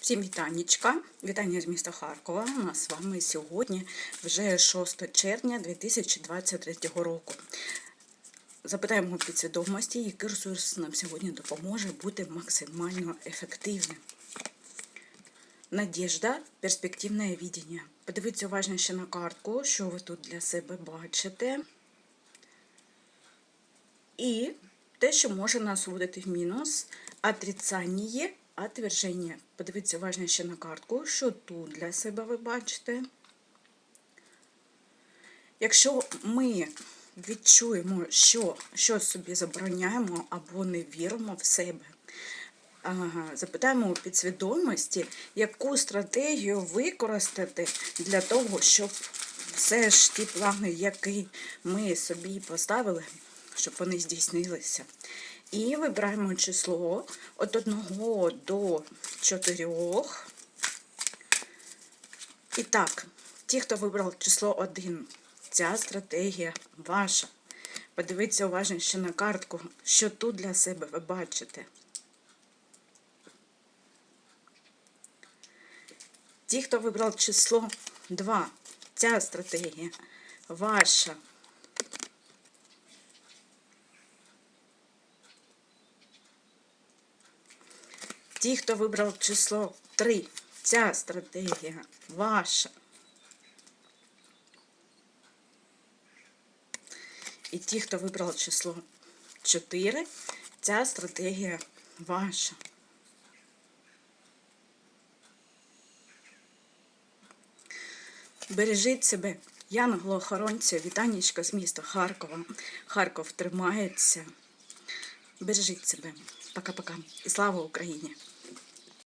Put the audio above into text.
Всім вітаннячка. Вітання з міста Харкова. У нас з вами сьогодні вже 6 червня 2023 року. Запитаємо підсвідомості, який ресурс нам сьогодні допоможе бути максимально ефективним. Надіжда, перспективне видіння. Подивіться уважно ще на картку, що ви тут для себе бачите. І те, що може нас вводити в мінус, отрицання, отверження. Подивіться уважно ще на картку, що тут для себе ви бачите. Якщо ми відчуємо, що щось собі забороняємо або не віримо в себе, запитаємо у підсвідомості, яку стратегію використати для того, щоб все ж ті плани, які ми собі поставили, щоб вони здійснилися. І вибираємо число від 1 до 4. І так, ті, хто вибрав число 1, ця стратегія ваша. Подивіться уважно ще на картку, що тут для себе ви бачите. Ті, хто вибрав число 2, ця стратегія ваша. Ті, хто вибрав число 3, ця стратегія ваша. І ті, хто вибрав число 4, ця стратегія ваша. Бережіть себе. Яна Голохоронця, вітанечка з міста Харкова. Харков тримається. Бережіть себе. Пока-пока. І слава Україні!